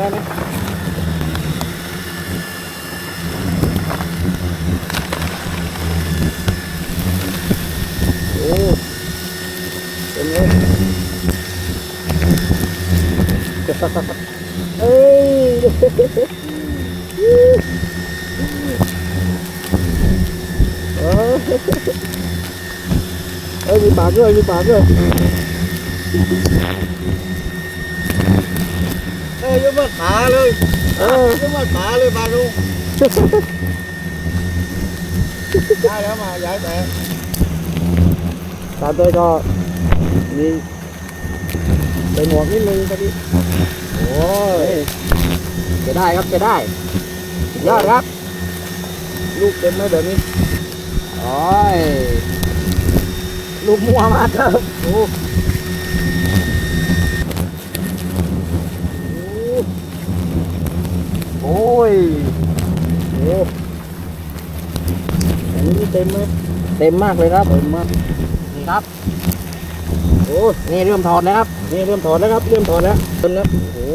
đây này ô em ơi ơi ơi bị bắn rồi bị bắn rồi เอ้ยยกมาขาเลยเออยกมาขาเลยมาลุงได้แล้วมาย้ายแต่ตามด้วยก็มีใส่หมวกนิดนึงตอนนี้โอ้ยจะได้ครับจะได้สุดยอดครับ ลูกเต็มไหมแบบนี้โอ้ยลูกมัวมากครับโอ้โอ้ยโอ้อันนี้เต็มไหมเต็มมากเลยครับเต็มมากนี่ครับโอ้นี่เริ่มถอดแล้วครับนี่เริ่มถอดแล้วครับเริ่มถอดแล้วต้นนะโอ้